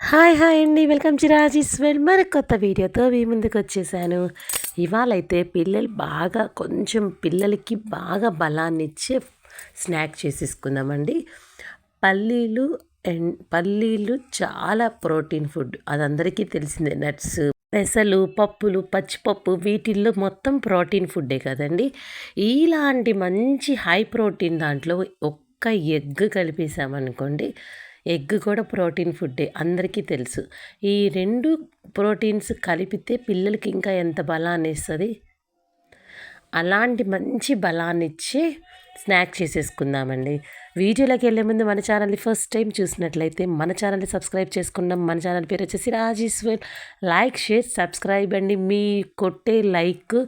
Hi hi అండి. Welcome to Raji's well. మరి కొత్త వీడియోతో మీ ముందుకు వచ్చేసాను. ఇవాళైతే పిల్లలు బాగా కొంచెం పిల్లలకి బాగా బలాన్ని ఇచ్చే స్నాక్ చేసేసుకుందామండి. పల్లీలు అండ్ పల్లీలు చాలా ప్రోటీన్ ఫుడ్. అది అందరికీ తెలిసిందే నట్స్ పెసలు పప్పులు పచ్చిపప్పు వీటిల్లో మొత్తం ప్రోటీన్ ఫుడ్డే కదండి. ఇలాంటి మంచి హై ప్రోటీన్ దాంట్లో ఒక్క ఎగ్ కలిపేసామనుకోండి ఎగ్ కూడా ప్రోటీన్ ఫుడ్డే అందరికీ తెలుసు. ఈ రెండు ప్రోటీన్స్ కలిపితే పిల్లలకి ఇంకా ఎంత బలాన్ని ఇస్తుంది? అలాంటి మంచి బలాన్ని ఇచ్చి స్నాక్ చేసేసుకుందామండి. వీడియోలోకి వెళ్ళే ముందు మన ఛానల్ని ఫస్ట్ టైం చూసినట్లయితే మన ఛానల్ని సబ్స్క్రైబ్ చేసుకున్నాం మన ఛానల్ పేరు వచ్చేసి రాజేశ్వర్. లైక్ షేర్ సబ్స్క్రైబ్ అండి. మీ కొట్టే లైక్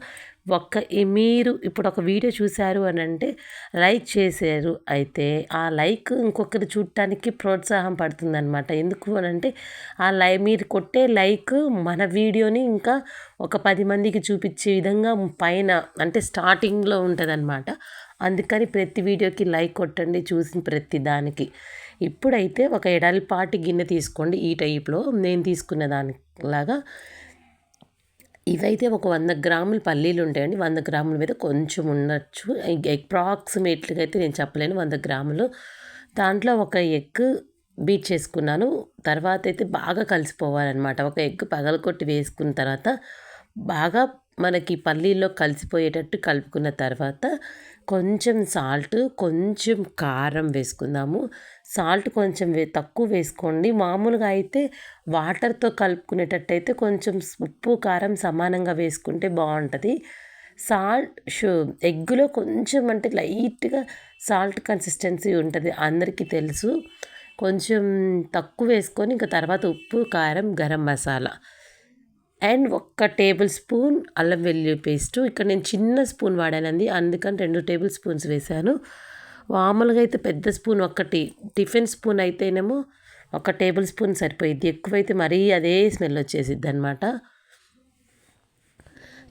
ఒక్క మీరు ఇప్పుడు ఒక వీడియో చూశారు అని అంటే లైక్ చేశారు. అయితే ఆ లైక్ ఇంకొకరు చూడటానికి ప్రోత్సాహం పడుతుందనమాట ఎందుకు అని అంటే ఆ లై మీరు కొట్టే లైక్ మన వీడియోని ఇంకా ఒక పది మందికి చూపించే విధంగా పైన అంటే స్టార్టింగ్లో ఉంటుంది అందుకని ప్రతి వీడియోకి లైక్ కొట్టండి చూసిన ప్రతి దానికి. ఇప్పుడైతే ఒక ఎడల్పాటి గిన్నె తీసుకోండి. ఈ టైప్లో నేను తీసుకున్న దానిలాగా ఇవైతే ఒక వంద గ్రాముల పల్లీలు ఉంటాయండి. వంద గ్రాముల మీద కొంచెం ఉండొచ్చు. అప్రాక్సిమేట్లీగా అయితే నేను చెప్పలేను. వంద గ్రాములు. దాంట్లో ఒక ఎగ్ బీట్ చేసుకున్నాను. తర్వాత అయితే బాగా కలిసిపోవాలన్నమాట. ఒక ఎగ్ పగలకొట్టి వేసుకున్న తర్వాత బాగా మనకి పల్లీల్లో కలిసిపోయేటట్టు కలుపుకున్న తర్వాత కొంచెం సాల్ట్ కొంచెం కారం వేసుకుందాము. సాల్ట్ కొంచెం వే తక్కువ వేసుకోండి. మామూలుగా అయితే వాటర్తో కలుపుకునేటట్టు అయితే కొంచెం ఉప్పు కారం సమానంగా వేసుకుంటే బాగుంటుంది. సాల్ట్ షూ ఎగ్గులో కొంచెం అంటే లైట్గా సాల్ట్ కన్సిస్టెన్సీ ఉంటుంది అందరికీ తెలుసు. కొంచెం తక్కువ వేసుకొని ఇంకా తర్వాత ఉప్పు కారం గరం మసాలా అండ్ ఒక్క టేబుల్ స్పూన్ అల్లం వెల్లుల్లి పేస్టు. ఇక్కడ నేను చిన్న స్పూన్ వాడానండి. అందుకని రెండు టేబుల్ స్పూన్స్ వేశాను. మామూలుగా అయితే పెద్ద స్పూన్ ఒక్కటి టిఫిన్ స్పూన్ అయితేనేమో ఒక టేబుల్ స్పూన్ సరిపోయిద్ది. ఎక్కువైతే మరీ అదే స్మెల్ వచ్చేసిద్ది అనమాట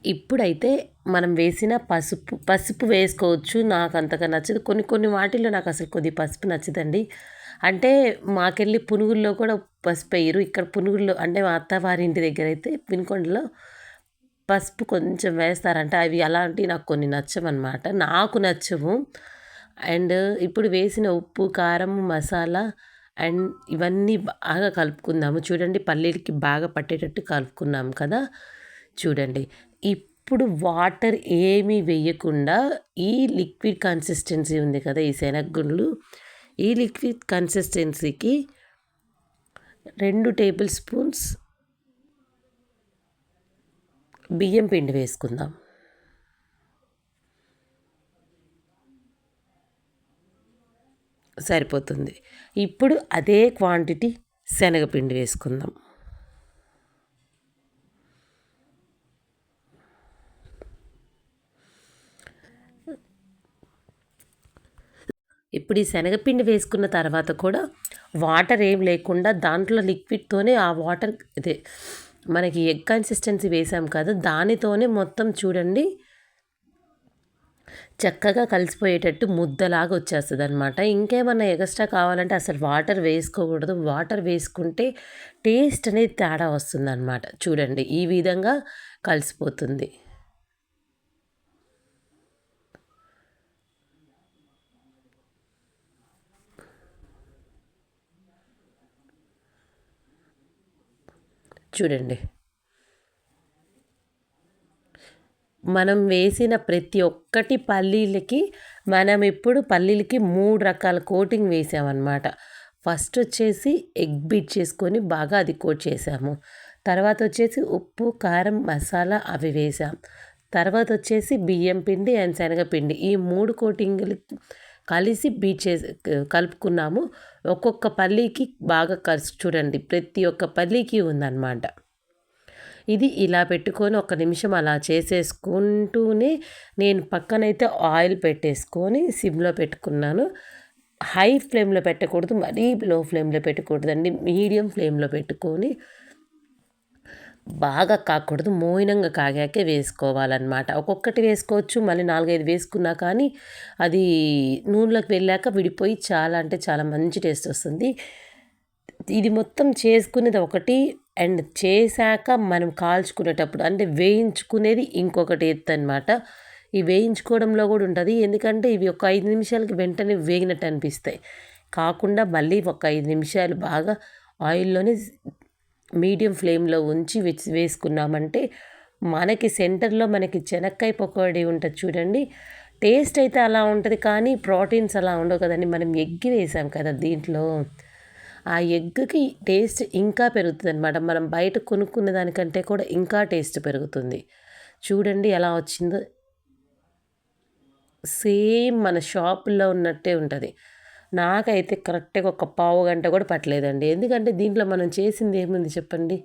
ఇప్పుడైతే మనం వేసిన పసుపు పసుపు వేసుకోవచ్చు. నాకు అంతగా నచ్చదు. కొన్ని కొన్ని వాటిల్లో నాకు అసలు కొద్ది పసుపు నచ్చదండి. అంటే మాకెళ్ళి పునుగుల్లో కూడా పసుపు వేయరు. ఇక్కడ పునుగుల్లో అంటే మా అత్తవారి ఇంటి దగ్గర అయితే పినుకొండలో పసుపు కొంచెం వేస్తారంట. అవి అలాంటివి నాకు కొన్ని నచ్చవన్నమాట. నాకు నచ్చవు. అండ్ ఇప్పుడు వేసిన ఉప్పు కారం మసాలా అండ్ ఇవన్నీ బాగా కలుపుకుందాము. చూడండి పల్లీలకి బాగా పట్టేటట్టు కలుపుకున్నాము కదా. చూడండి. ఇప్పుడు వాటర్ ఏమీ వేయకుండా ఈ లిక్విడ్ కన్సిస్టెన్సీ ఉంది కదా ఈ శనగగుండ్లు. ఈ లిక్విడ్ కన్సిస్టెన్సీకి రెండు టేబుల్ స్పూన్స్ బియ్యం పిండి వేసుకుందాం. సరిపోతుంది. ఇప్పుడు అదే క్వాంటిటీ శనగపిండి వేసుకుందాం. ఇప్పుడు ఈ శనగపిండి వేసుకున్న తర్వాత కూడా వాటర్ ఏం లేకుండా దాంట్లో లిక్విడ్తోనే ఆ వాటర్ ఇదే మనకి ఎగ్ కన్సిస్టెన్సీ వేసాం కదా దానితోనే మొత్తం చూడండి చక్కగా కలిసిపోయేటట్టు ముద్దలాగా వచ్చేస్తుంది అనమాట ఇంకేమన్నా ఎక్స్ట్రా కావాలంటే అసలు వాటర్ వేసుకోకూడదు. వాటర్ వేసుకుంటే టేస్ట్ అనేది తేడా వస్తుంది అనమాట చూడండి ఈ విధంగా కలిసిపోతుంది. చూడండి. మనం వేసిన ప్రతి ఒక్కటి పల్లీలకి మనం ఇప్పుడు పల్లీలకి మూడు రకాల కోటింగ్ వేసామన్నమాట. ఫస్ట్ వచ్చేసి ఎగ్ బీట్ చేసుకొని బాగా అది కోట్ చేసాము. తర్వాత వచ్చేసి ఉప్పు కారం మసాలా అవి వేసాం. తర్వాత వచ్చేసి బియ్యం పిండి అండ్ శనగపిండి. ఈ మూడు కోటింగ్లు కలిసి బీట్ చేసి కలుపుకున్నాము. ఒక్కొక్క పల్లీకి బాగా ఖర్చు చూడండి. ప్రతి ఒక్క పల్లీకి ఉందన్నమాట. ఇది ఇలా పెట్టుకొని ఒక నిమిషం అలా చేసేసుకుంటూనే నేను పక్కనైతే ఆయిల్ పెట్టేసుకొని సిమ్లో పెట్టుకున్నాను. హై ఫ్లేమ్లో పెట్టకూడదు మరీ లో ఫ్లేమ్లో పెట్టకూడదండి. మీడియం ఫ్లేమ్లో పెట్టుకొని బాగా కాకూడదు మోయినంగా కాగాకే వేసుకోవాలన్నమాట. ఒక్కొక్కటి వేసుకోవచ్చు మళ్ళీ నాలుగైదు వేసుకున్నా కానీ అది నూనెలోకి వెళ్ళాక విడిపోయి చాలా అంటే చాలా మంచి టేస్ట్ వస్తుంది. ఇది మొత్తం చేసుకునేది ఒకటి అండ్ చేశాక మనం కాల్చుకునేటప్పుడు అంటే వేయించుకునేది ఇంకొకటి ఎత్తు అనమాట ఈ వేయించుకోవడంలో కూడా ఉంటుంది ఎందుకంటే ఇవి ఒక ఐదు నిమిషాలకి వెంటనే వేగినట్టు అనిపిస్తాయి. కాకుండా మళ్ళీ ఒక ఐదు నిమిషాలు బాగా ఆయిల్లోనే మీడియం ఫ్లేమ్లో ఉంచి వేసుకున్నామంటే మనకి సెంటర్లో మనకి చెనక్కాయ పకోడీ ఉంటుంది చూడండి. టేస్ట్ అయితే అలా ఉంటుంది కానీ ప్రోటీన్స్ అలా ఉండవు కదండి. మనం ఎగ్ వేసాం కదా దీంట్లో. ఆ ఎగ్కి టేస్ట్ ఇంకా పెరుగుతుంది అనమాట మనం బయట కొనుక్కున్న దానికంటే కూడా ఇంకా టేస్ట్ పెరుగుతుంది. చూడండి ఎలా వచ్చిందో. సేమ్ మన షాపుల్లో ఉన్నట్టే ఉంటుంది. నాకైతే కరెక్ట్గా ఒక పావు గంట కూడా పట్టలేదండి. ఎందుకంటే దీంట్లో మనం చేసింది ఏముంది చెప్పండి?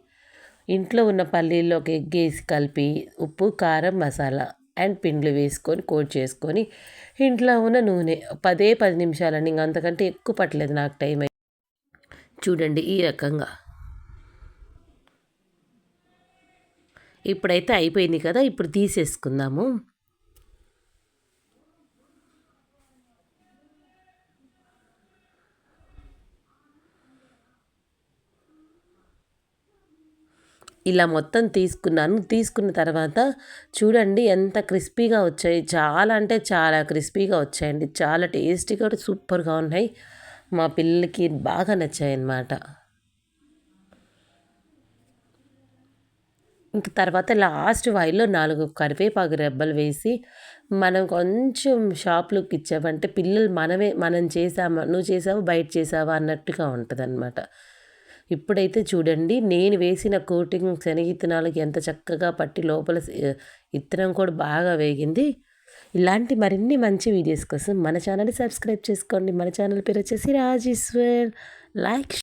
ఇంట్లో ఉన్న పల్లీల్లోకి ఎగ్ వేసి కలిపి ఉప్పు కారం మసాలా అండ్ పిండ్లు వేసుకొని కోట్ చేసుకొని ఇంట్లో ఉన్న నూనె పదే పది నిమిషాలండి. ఇంక అంతకంటే ఎక్కువ పట్టలేదు నాకు టైం చూడండి ఈ రకంగా. ఇప్పుడైతే అయిపోయింది కదా? ఇప్పుడు తీసేసుకుందాము. ఇలా మొత్తం తీసుకున్నాను. తీసుకున్న తర్వాత చూడండి ఎంత క్రిస్పీగా వచ్చాయి. చాలా అంటే చాలా క్రిస్పీగా వచ్చాయండి. చాలా టేస్టీగా సూపర్గా ఉన్నాయి. మా పిల్లలకి బాగా నచ్చాయి అన్నమాట ఇంక తర్వాత లాస్ట్ వాయిల్లో నాలుగు కరివేపాకు రెబ్బలు వేసి మనం కొంచెం షాప్లోకి ఇచ్చామంటే పిల్లలు మనమే మనం చేసామా నువ్వు చేసావా బయట చేసావా అన్నట్టుగా ఉంటుంది ఇప్పుడైతే చూడండి నేను వేసిన కోటింగ్ శనగిత్తనాలకి ఎంత చక్కగా పట్టి లోపల ఇత్తనం కూడా బాగా వేగింది. ఇలాంటి మరిన్ని మంచి వీడియోస్ కోసం మన ఛానల్ని సబ్స్క్రైబ్ చేసుకోండి. మన ఛానల్ పేరు వచ్చేసి రాజేశ్వర్. లైక్